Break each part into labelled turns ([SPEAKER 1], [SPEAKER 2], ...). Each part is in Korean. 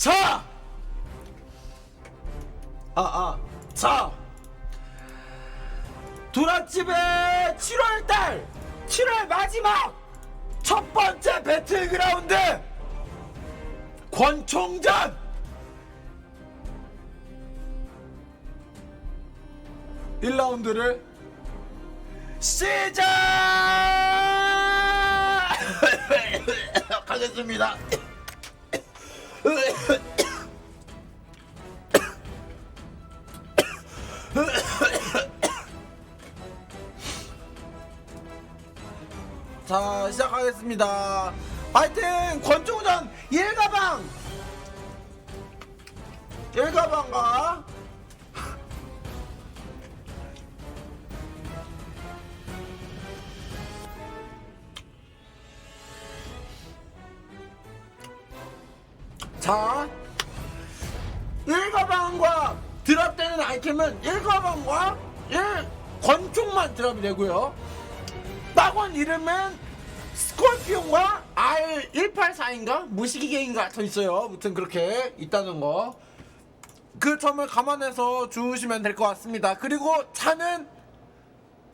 [SPEAKER 1] 자! 아, 아, 자! 두라집의 7월달! 7월 마지막! 첫 번째 배틀그라운드! 권총전! 일라운드를 시작! 하겠습니다. 자 시작하겠습니다. 파이팅! 권총전 1가방! 1가방과 아이템은 1가방과 1 권총만 드랍이 되고요 딱원 이름은 스콜피온과 R184인가? 무시기계인가 더 있어요. 아무튼 그렇게 있다는 거. 그 점을 감안해서 주시면 될 것 같습니다. 그리고 차는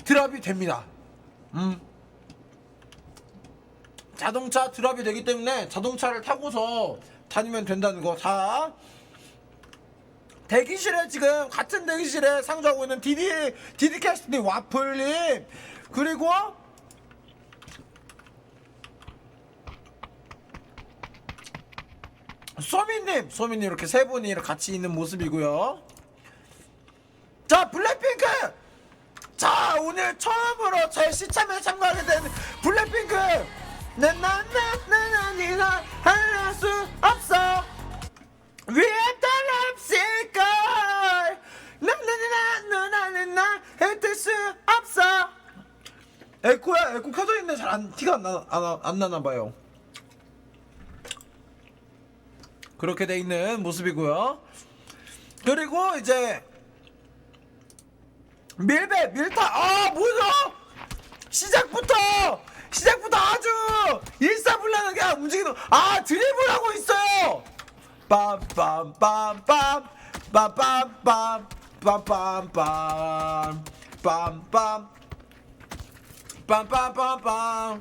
[SPEAKER 1] 드랍이 됩니다. 음. 자동차 드랍이 되기 때문에 자동차를 타고서 다니면 된다는 거. 자. 대기실에 지금 같은 대기실에 상주하고 있는 디디 디디 캐스트님 와플님 그리고 소미님 소미님 이렇게 세 분이 이렇게 같이 있는 모습이고요. 자 블랙핑크! 자 오늘 처음으로 제 시참에 참가하게 된 블랙핑크! 나나나나나니나 할수 없어 위에 딸 없을걸. 나나나나나나 해뜰 수 없어. 에코야 에코 켜져 있는데 잘 안 티가 안, 나, 안, 안 나나 봐요. 그렇게 돼 있는 모습이고요. 그리고 이제 밀배 밀타. 아 뭐죠 시작부터 시작부터 아주 일사불란하게 움직이는 아 드리블 하고 있어요 빰빰빰빰 빰빰빰 빰빰빰 빰빰 빰빰빰빰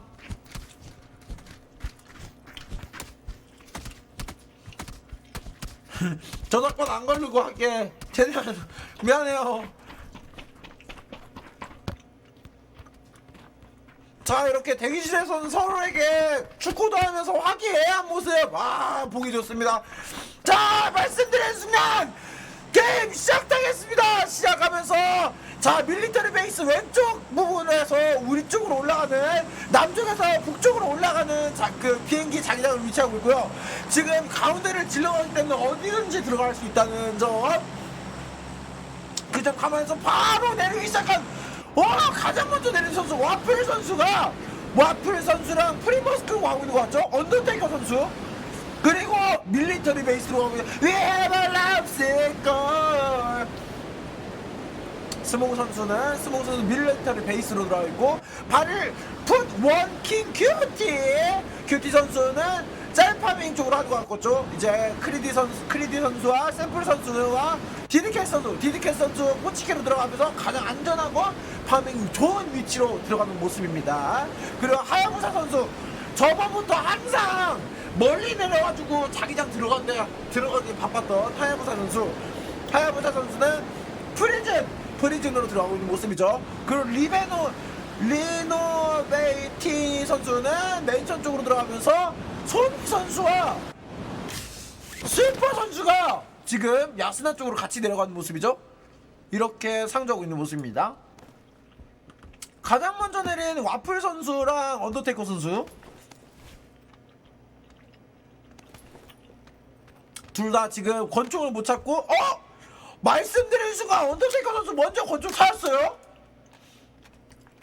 [SPEAKER 1] 저작권 안 걸리고 할게 최대한 미안해요 자 이렇게 대기실에서는 서로에게 축구도 하면서 화기애애한 모습. 와 보기 좋습니다. 자 말씀드린 순간 게임 시작되겠습니다. 시작하면서 자 밀리터리 베이스 왼쪽 부분에서 우리 쪽으로 올라가는 남쪽에서 북쪽으로 올라가는 자, 그 비행기 자기장을 위치하고 있고요. 지금 가운데를 질러가기 때문에 어디든지 들어갈 수 있다는 점. 그점 가면서 바로 내리기 시작한 와 가장 먼저 내린 선수 와플 선수가 와플 선수랑 있는 것 같죠? 언더테이커 선수. 그리고 밀리터리 베이스로 가고 위에발 없을걸 스모그 선수는 스모그 선수 밀리터리 베이스로 들어가 있고 발을 풋 원킹 큐티. 큐티 선수는 짤파밍 쪽으로 하고 갔겠죠? 이제 크리디 선수 크리디 선수와 샘플 선수와 디디캐 선수 디디캐 선수 포치캐로 들어가면서 가장 안전하고 파밍 좋은 위치로 들어가는 모습입니다. 그리고 하야부사 선수 저번부터 항상 멀리 내려가지고 자기장 들어간데 들어가기 바빴던 하야부사 선수. 하야부사 선수는 프리즌 프리즌으로 들어가고 있는 모습이죠. 그리고 리베노 리노베이티 선수는 맨션 쪽으로 들어가면서 손 선수와 슈퍼 선수가 지금 야스나 쪽으로 같이 내려가는 모습이죠? 이렇게 상주하고 있는 모습입니다. 가장 먼저 내린 와플 선수랑 언더테이커 선수. 둘 다 지금 권총을 못 찾고 어? 말씀드린 순간 언더테이커 선수 먼저 권총 찾았어요.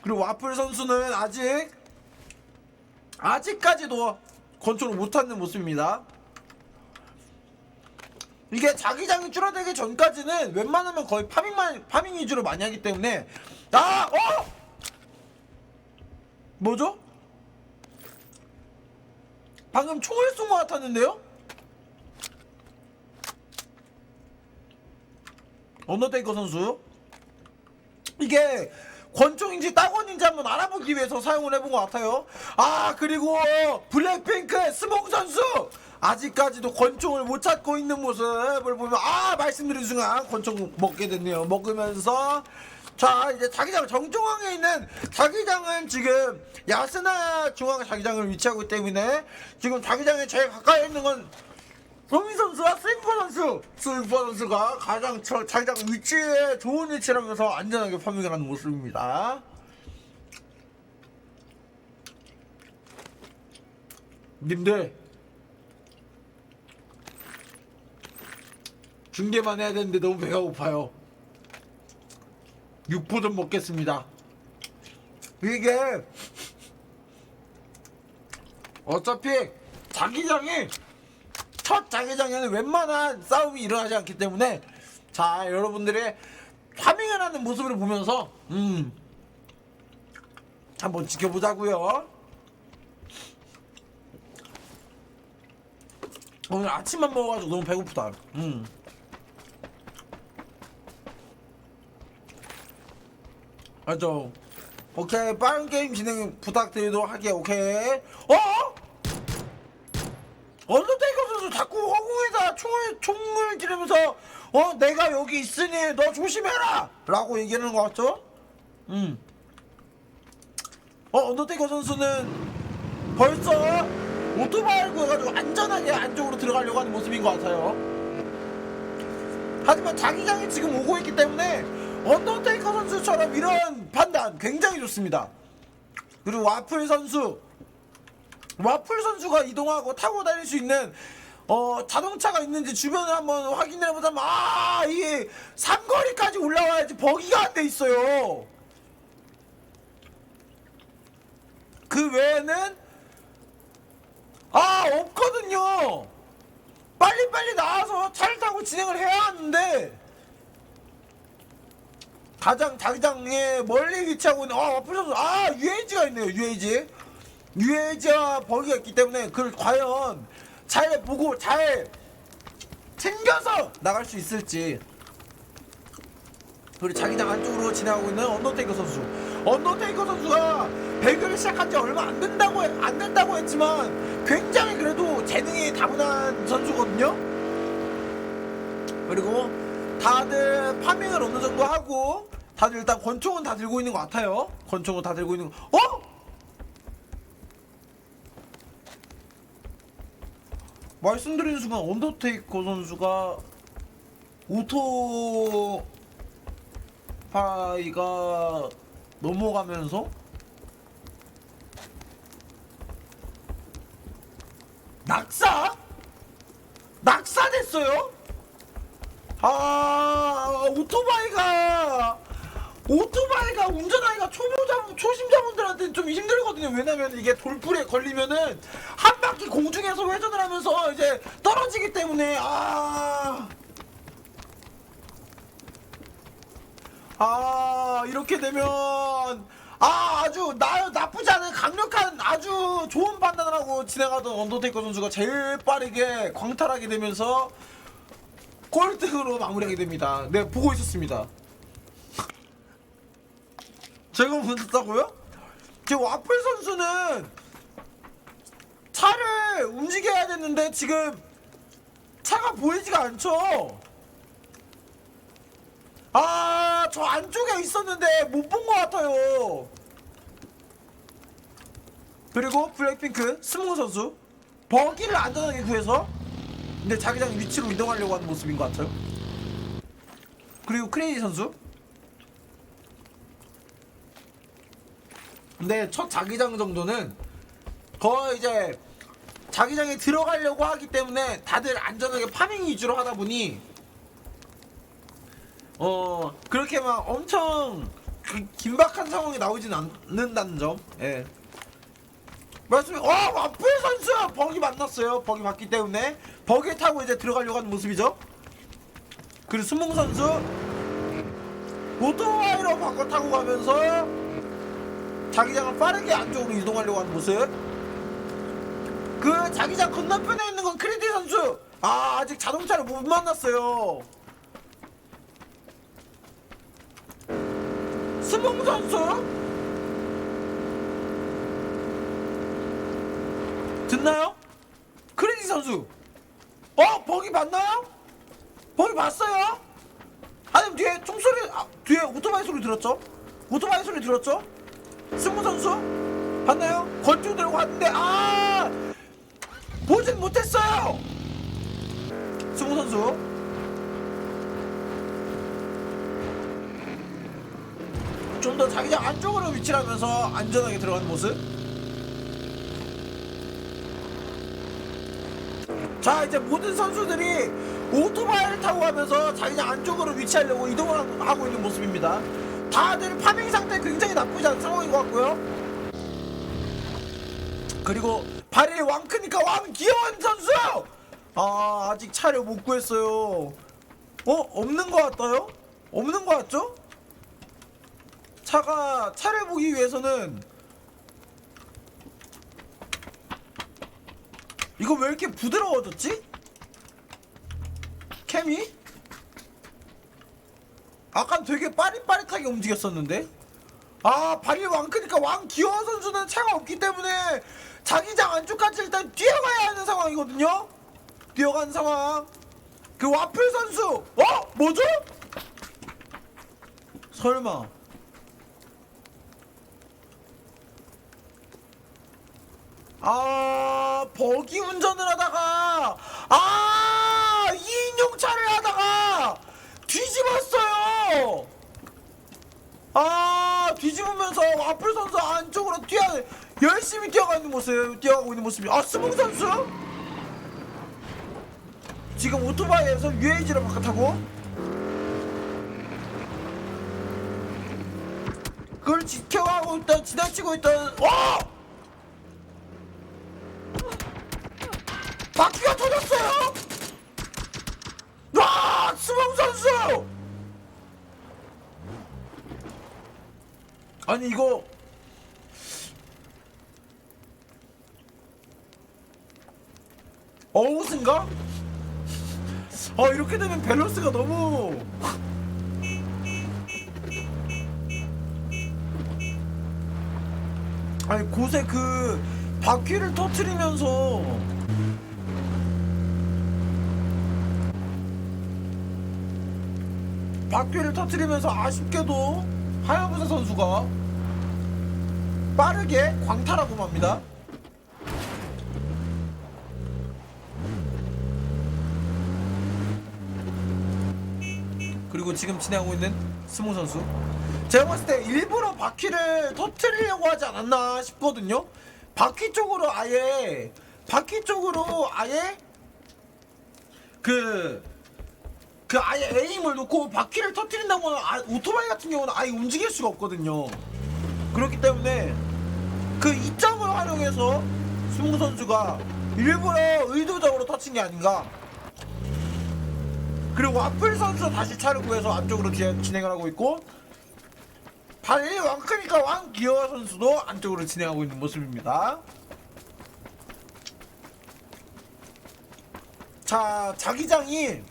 [SPEAKER 1] 그리고 와플 선수는 아직 아직까지도 컨트롤 못하는 모습입니다. 이게 자기장이 줄어들기 전까지는 웬만하면 거의 파밍만 파밍 위주로 많이 하기 때문에 아 어! 뭐죠? 방금 총을 쏜 것 같았는데요? 언더테이커 선수 이게 권총인지 따건인지 한번 알아보기 위해서 사용을 해본 것 같아요. 아 그리고 블랙핑크 스몽 선수 아직까지도 권총을 못 찾고 있는 모습을 보면 아 말씀드린 순간 권총 먹게 됐네요. 먹으면서 자 이제 자기장 정중앙에 있는 자기장은 지금 야스나 중앙 자기장을 위치하고 있기 때문에 지금 자기장에 제일 가까이 있는 건 로민 선수와 스윙퍼 선수. 스윙퍼 선수가 가장 저, 자기장 위치에 좋은 위치라면서 안전하게 파밍을 하는 모습입니다. 님들. 중계만 해야 되는데 너무 배가 고파요. 육포 좀 먹겠습니다. 이게 어차피 자기장이 첫 자기장에는 웬만한 싸움이 일어나지 않기 때문에 자 여러분들의 파밍을 하는 모습을 보면서 음 한번 지켜보자고요. 오늘 아침만 먹어가지고 너무 배고프다. 음. 알죠? 오케이 빠른 게임 진행 부탁드리도록 할게요. 오케이. 어? 언더테이커 선수 자꾸 허공에다 총을 총을 지르면서 어 내가 여기 있으니 너 조심해라 라고 얘기하는 것 같죠? 음. 어 언더테이커 선수는 벌써 오토바이를 구해가지고 안전하게 안쪽으로 들어가려고 하는 모습인 것 같아요. 하지만 자기장이 지금 오고 있기 때문에 언더테이커 선수처럼 이런 판단 굉장히 좋습니다. 그리고 와플 선수 와플 선수가 이동하고 타고 다닐 수 있는 어, 자동차가 있는지 주변을 한번 확인해 보자면 아 이게 삼거리까지 올라와야지 버기가 안 돼 있어요. 그 외에는 아 없거든요. 빨리빨리 나와서 차를 타고 진행을 해야 하는데 가장 자기장에 멀리 위치하고 있는 아 와플 선수 아 UAG가 있네요 UAG 유해지와 버기가 있기 때문에 그걸 과연 잘 보고 잘 챙겨서 나갈 수 있을지. 그리고 자기장 안쪽으로 지나가고 있는 언더테이커 선수. 언더테이커 선수가 배그를 시작한 지 얼마 안 된다고 해- 안 된다고 했지만 굉장히 그래도 재능이 다분한 선수거든요. 그리고 다들 파밍을 어느 정도 하고 다들 일단 권총은 다 들고 있는 것 같아요. 권총은 다 들고 있는 거. 어? 말씀드린 순간 언더테이커 선수가 오토파이가 넘어가면서 낙사? 낙사됐어요? 아 오토바이가 오토바이가 운전하기가 초보자 초심자분들한테는 좀 힘들거든요. 왜냐면 이게 돌풀에 걸리면은 한 바퀴 공중에서 회전을 하면서 이제 떨어지기 때문에 아. 아 이렇게 되면 아 아주 나 나쁘지 않은 강력한 아주 좋은 판단을 하고 진행하던 언더테이커 선수가 제일 빠르게 광탈하게 되면서 꼴등으로 마무리하게 됩니다. 네 보고 있었습니다. 제가 보셨다고요? 지금 와플 선수는 차를 움직여야 되는데 지금 차가 보이지가 않죠. 아, 저 안쪽에 있었는데 못 본 것 같아요. 그리고 블랙핑크 스모 선수 버기를 안전하게 구해서 근데 자기장 위치로 이동하려고 하는 모습인 것 같아요. 그리고 크레이지 선수 근데 첫 자기장 정도는 거의 이제 자기장에 들어가려고 하기 때문에 다들 안전하게 파밍 위주로 하다 보니 어 그렇게 막 엄청 기- 긴박한 상황이 나오진 않는다는 점. 예. 말씀이 어 와플 선수 버기 만났어요. 버기 봤기 때문에 버기 타고 이제 들어가려고 하는 모습이죠. 그리고 수몽 선수 오토바이로 바꿔 타고 가면서 자기장을 빠르게 안쪽으로 이동하려고 하는 모습. 그 자기장 건너편에 있는 건 크리디 선수. 아 아직 자동차를 못 만났어요. 스몽 선수 듣나요? 크레디 선수 어 버기 봤나요? 버기 봤어요? 아니 뒤에 총소리 아, 뒤에 오토바이 소리 들었죠? 오토바이 소리 들었죠? 승무 선수 봤나요? 건조 들고 왔는데 아 보진 못했어요. 승무 선수 좀 더 자기장 안쪽으로 위치를 하면서 안전하게 들어가는 모습. 자 이제 모든 선수들이 오토바이를 타고 가면서 자기장 안쪽으로 위치하려고 이동을 하고 있는 모습입니다. 다들 파밍 상태 굉장히 나쁘지 않은 상황인 것 같고요. 그리고 발이 왕 크니까 왕 귀여운 선수! 아 아직 차를 못 구했어요. 어 없는 것 같아요? 없는 것 같죠? 차가 차를 보기 위해서는 이거 왜 이렇게 부드러워졌지? 캠이? 아까 되게 빠릿빠릿하게 움직였었는데? 아 발이 왕 크니까 왕 기어 선수는 차가 없기 때문에 자기장 안쪽까지 일단 뛰어가야 하는 상황이거든요? 뛰어가는 상황 그 와플 선수 어? 뭐죠? 설마 아 버기 운전을 하다가 아 2인용 차를 하다가 뒤집었어요 아 뒤집으면서 와플 선수 안쪽으로 뛰어 열심히 뛰어가는 모습 뛰어가고 있는 모습이. 아 스몽 선수? 지금 오토바이에서 UAG를 바깥하고? 그걸 지켜가고 있던 지나치고 있던 와! 바퀴가 터졌어요 와 스몽 선수 아니 이거. 어웃인가? 아 이렇게 되면 밸런스가 너무. 아니 곳에 그 바퀴를 터트리면서. 바퀴를 터트리면서 아쉽게도 하야부사 선수가 빠르게 광탈하고 맙니다. 그리고 지금 진행하고 있는 스모 선수. 제가 봤을 때 일부러 바퀴를 터트리려고 하지 않았나 싶거든요. 바퀴 쪽으로 아예 바퀴 쪽으로 아예 그그 아예 에임을 놓고 바퀴를 터트린다고는 아, 오토바이 같은 경우는 아예 움직일 수가 없거든요. 그렇기 때문에 그 이점을 활용해서 승우 선수가 일부러 의도적으로 터친 게 아닌가. 그리고 와플 선수 다시 차를 구해서 안쪽으로 지- 진행을 하고 있고 발이 왕크니까 왕 기어 선수도 안쪽으로 진행하고 있는 모습입니다. 자 자기장이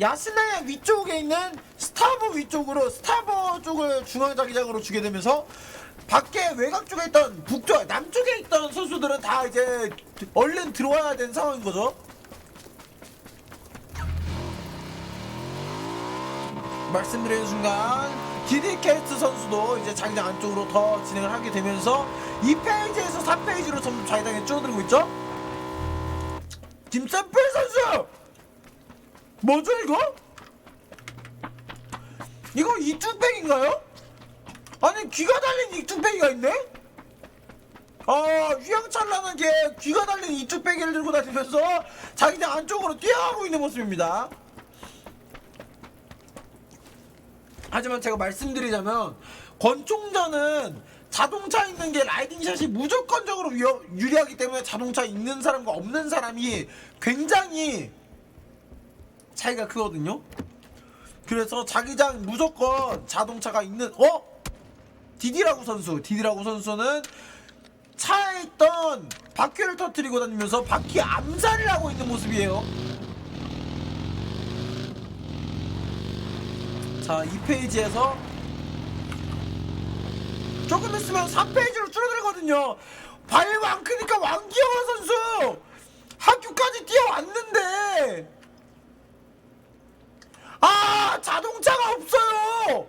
[SPEAKER 1] 야스나야 위쪽에 있는 스타버 위쪽으로 스타버 쪽을 중앙 자기장으로 주게 되면서 밖에 외곽 쪽에 있던 북쪽 남쪽에 있던 선수들은 다 이제 얼른 들어와야 되는 상황인 거죠. 말씀드리는 순간 디디케이트 선수도 이제 자기장 안쪽으로 더 진행을 하게 되면서 2페이지에서 4페이지로 점점 자기장에 줄어들고 있죠. 김샘플 선수 뭐죠 이거? 이거 이 뚝배기인가요? 아니 귀가 달린 이 뚝배기가 있네? 아 휘황찬란하게 귀가 달린 이 뚝배기를 들고 다니면서 자기장 안쪽으로 뛰어가고 있는 모습입니다 하지만 제가 말씀드리자면 권총전은 자동차 있는 게 라이딩샷이 무조건적으로 위험, 유리하기 때문에 자동차 있는 사람과 없는 사람이 굉장히 차이가 크거든요. 그래서 자기장 무조건 자동차가 있는 어 디디라고 선수 디디라고 선수는 차에 있던 바퀴를 터트리고 다니면서 바퀴 암살을 하고 있는 모습이에요. 자, 이 페이지에서 조금 있으면 3페이지로 줄어들거든요. 발이 왕크니까 왕기영호 선수 학교까지 뛰어왔는데 아 자동차가 없어요.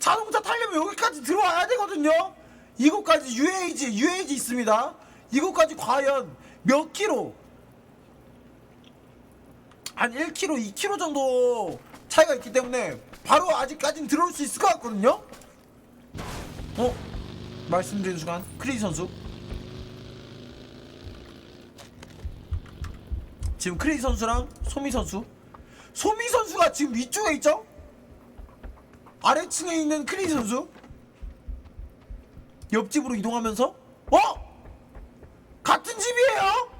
[SPEAKER 1] 자동차 타려면 여기까지 들어와야 되거든요. 이곳까지 UAG UAG 있습니다. 이곳까지 과연 몇 킬로? 한 1km, 2km 정도 차이가 있기 때문에 바로 아직까지는 들어올 수 있을 것 같거든요. 어? 말씀드린 순간 크리지 선수 지금 크리지 선수랑 소미 선수 소미 선수가 지금 위쪽에 있죠? 아래층에 있는 크리지 선수 옆집으로 이동하면서 어? 같은 집이에요?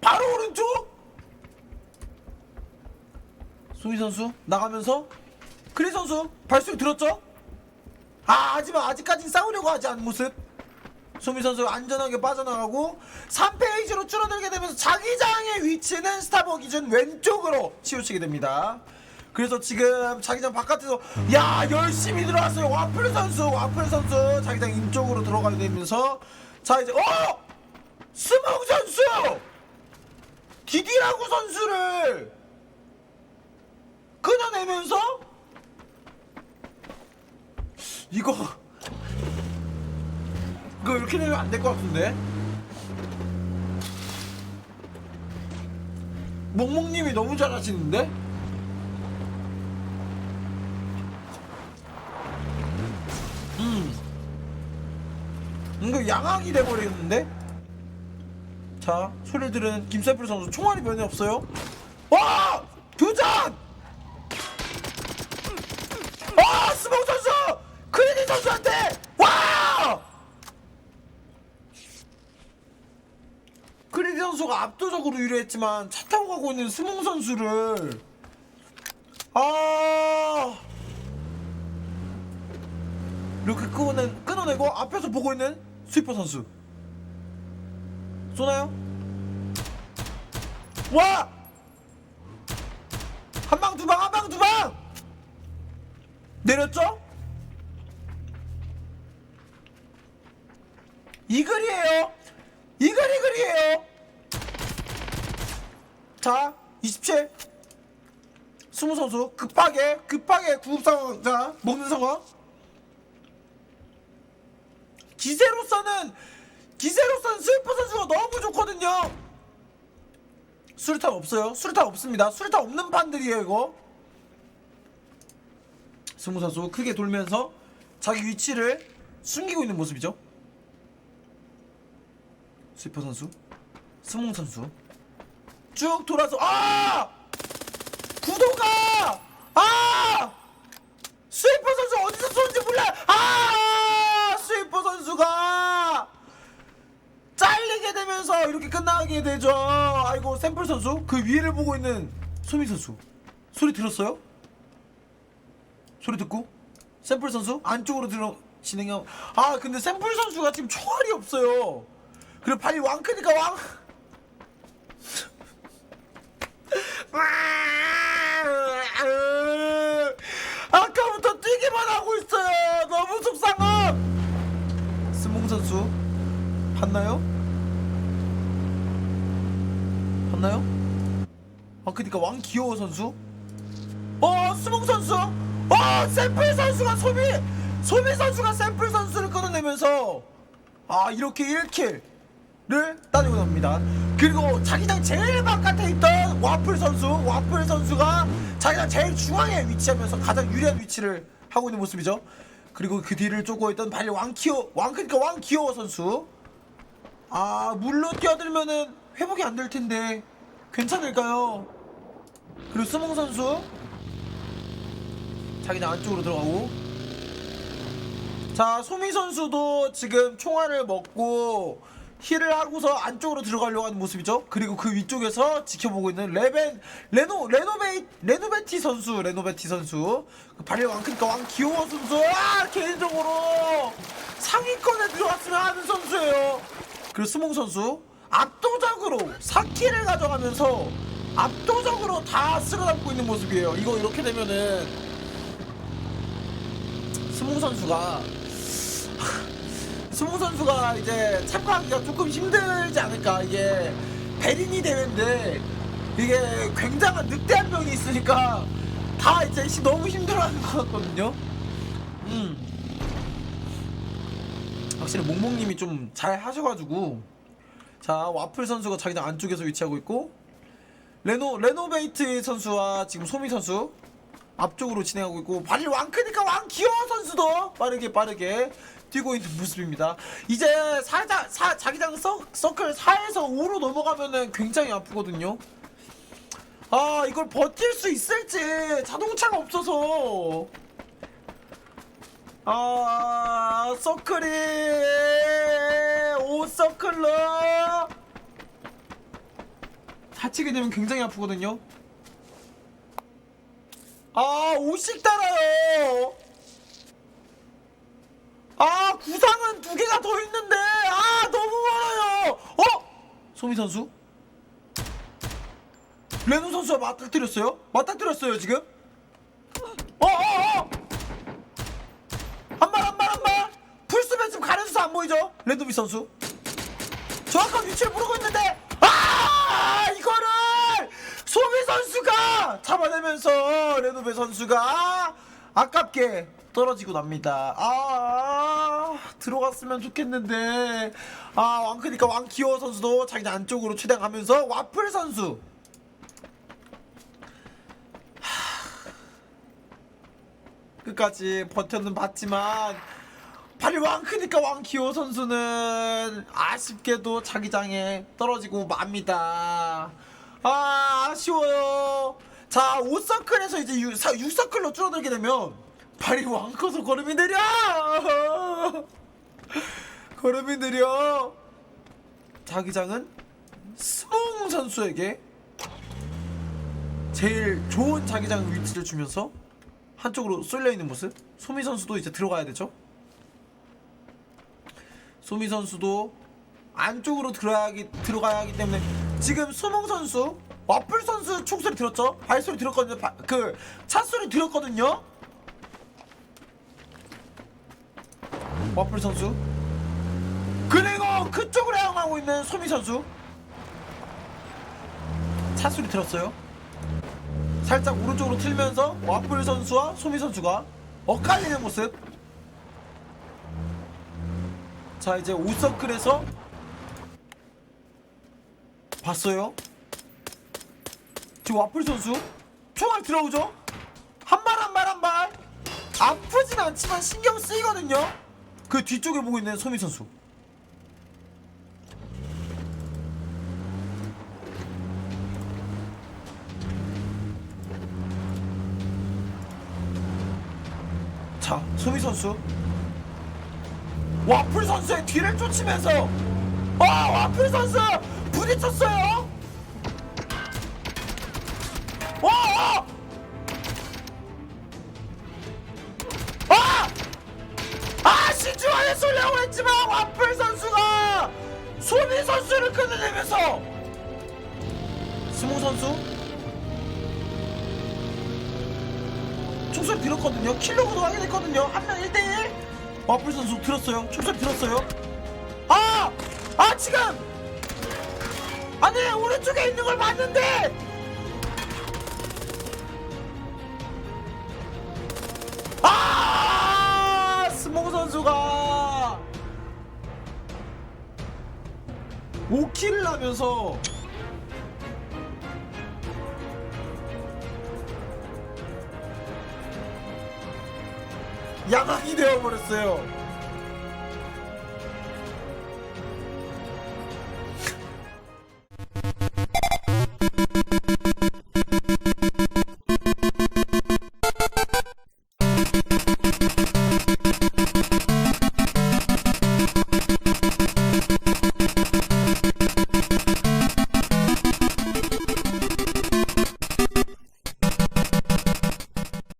[SPEAKER 1] 바로 오른쪽? 소미 선수 나가면서 크리 선수 발소리 들었죠? 아 하지만 아직까지 싸우려고 하지 않은 모습 소미 선수 안전하게 빠져나가고 3페이지로 줄어들게 되면서 자기장의 위치는 스타버 기준 왼쪽으로 치우치게 됩니다 그래서 지금 자기장 바깥에서 야 열심히 들어왔어요 와플 선수 와플 선수 자기장 인쪽으로 들어가게 되면서 자 이제 어! 스몽 선수! 디디라고 선수를 끊어내면서 이거 이거 이렇게 되면 안 될 것 같은데? 몽몽님이 너무 잘하시는데? 음. 이거 양악이 돼버리겠는데? 자 소리를 들은 김세플 선수 총알이 면이 없어요? 와! 교전 아 스몽 선수! 크리디 선수한테! 와 크리디 선수가 압도적으로 유리했지만 차 타고 가고 있는 스몽 선수를 아 이렇게 끊어낸, 끊어내고 앞에서 보고 있는 스위퍼 선수 쏘나요? 와! 한 방, 두 방, 한 방, 두 방! 내렸죠? 이글이에요. 이글 이글이에요. 자, 27. 스무 선수 급하게 급하게 구급 상황 자 먹는 상황. 기세로서는 기세로서는 스위퍼 선수가 너무 좋거든요. 수류탄 없어요. 수류탄 없습니다. 수류탄 없는 판들이에요 이거. 승우 선수 크게 돌면서 자기 위치를 숨기고 있는 모습이죠. 스위퍼 선수, 스몽 선수 쭉 돌아서 아! 구도가! 아! 스위퍼 선수 어디서 쏘는지 몰라 아! 스위퍼 선수가 잘리게 되면서 이렇게 끝나게 되죠. 아이고 샘플 선수 그 위를 보고 있는 소미 선수. 소리 들었어요? 소리 듣고? 샘플 선수 안쪽으로 들어 진행하고 아 근데 샘플 선수가 지금 총알이 없어요. 그리고 발이 왕크니까 왕 아까부터 뛰기만 하고 있어요. 너무 속상함 스몽 선수 봤나요? 봤나요? 아 그니까 왕 귀여워 선수? 어 스몽 선수? 어 샘플 선수가 소미 소미 선수가 샘플 선수를 끊어내면서 아 이렇게 1킬을 따내고 납니다 그리고 자기장 제일 바깥에 있던 와플 선수 와플 선수가 자기장 제일 중앙에 위치하면서 가장 유리한 위치를 하고 있는 모습이죠. 그리고 그 뒤를 쫓고 있던 발리 왕키오 왕 그러니까 왕키오 선수. 아 물로 뛰어들면은 회복이 안 될 텐데 괜찮을까요? 그리고 스몽 선수. 자기장 안쪽으로 들어가고. 자 소미 선수도 지금 총알을 먹고 힐을 하고서 안쪽으로 들어가려고 하는 모습이죠. 그리고 그 위쪽에서 지켜보고 있는 레벤 레노 레노베이 레노베티 선수 레노베티 선수. 그 발리 왕크니까 왕 귀여워 선수. 아 개인적으로 상위권에 들어갔으면 하는 선수예요. 그리고 스몽 선수 압도적으로 4킬을 가져가면서 압도적으로 다 쓸어담고 있는 모습이에요. 이거 이렇게 되면은 스몽 선수가 스몽 선수가 이제 참가하기가 조금 힘들지 않을까 이게 베리니 대회인데 이게 굉장한 늑대 한 명이 있으니까 다 이제 시- 너무 힘들어하는 것 같거든요. 음. 확실히 몽몽님이 좀 잘 하셔가지고 자 와플 선수가 자기장 안쪽에서 위치하고 있고 레노 레노베이트 선수와 지금 소미 선수 앞쪽으로 진행하고 있고 발이 왕 크니까 왕기어 선수도 빠르게 빠르게 뛰고 있는 모습입니다. 이제 사자 사 자기장 서, 서클 4에서 5로 넘어가면은 굉장히 아프거든요. 아 이걸 버틸 수 있을지 자동차가 없어서 아 서클이 5 서클로 다치게 되면 굉장히 아프거든요. 아, 5씩 달아요. 아, 구상은 두 개가 더 있는데. 아, 너무 많아요. 어? 소미 선수? 레노 선수가 맞닥뜨렸어요? 맞닥뜨렸어요, 지금? 어, 어, 어! 한 발, 한 발, 한 발! 풀스맨 지금 가려져서 안 보이죠? 레노비 선수. 정확한 위치를 모르고 있는데 아 이거를 선수가 잡아내면서 레노베 선수가 아깝게 떨어지고 납니다. 아 들어갔으면 좋겠는데 아 왕크니까 왕키오 선수도 자기 안쪽으로 최대하면서 와플 선수 하, 끝까지 버텨는 봤지만 발이 왕크니까 왕키오 선수는 아쉽게도 자기장에 떨어지고 맙니다. 아 아쉬워요. 자 5서클에서 이제 6, 6서클로 줄어들게 되면 발이 왕커서 걸음이 느려. 걸음이 느려. 자기장은 스몽 선수에게 제일 좋은 자기장 위치를 주면서 한쪽으로 쏠려 있는 모습. 소미 선수도 이제 들어가야 되죠. 소미 선수도 안쪽으로 들어가야 하기, 들어가야 하기 때문에 지금 소몽 선수 와플 선수 총소리 들었죠? 발소리 들었거든요. 바, 그 차소리 들었거든요. 와플 선수 그리고 그쪽으로 향하고 있는 소미 선수 차소리 들었어요. 살짝 오른쪽으로 틀면서 와플 선수와 소미 선수가 엇갈리는 모습. 자 이제 5서클에서 봤어요? 지금 와플 선수? 총알 들어오죠? 한 발 한 발 한 발 아프진 않지만 신경 쓰이거든요. 그 뒤쪽에 보고 있는 소미 선수. 자 소미 선수. 와플 선수의 뒤를 쫓으면서. 와 와플 선수 부딪혔어요. 와! 와! 아! 아 신중하게 쏠려고 했지만 와플 선수가 소미 선수를 끊어내면서 스모 선수 총소리 들었거든요. 킬로그도 확인했거든요. 한 명 1대1 와플 선수 들었어요. 총소리 들었어요. 아! 아 지금! 아니 오른쪽에 있는 걸 봤는데! 아! 스모그 선수가 5킬을 하면서 야망이 되어버렸어요.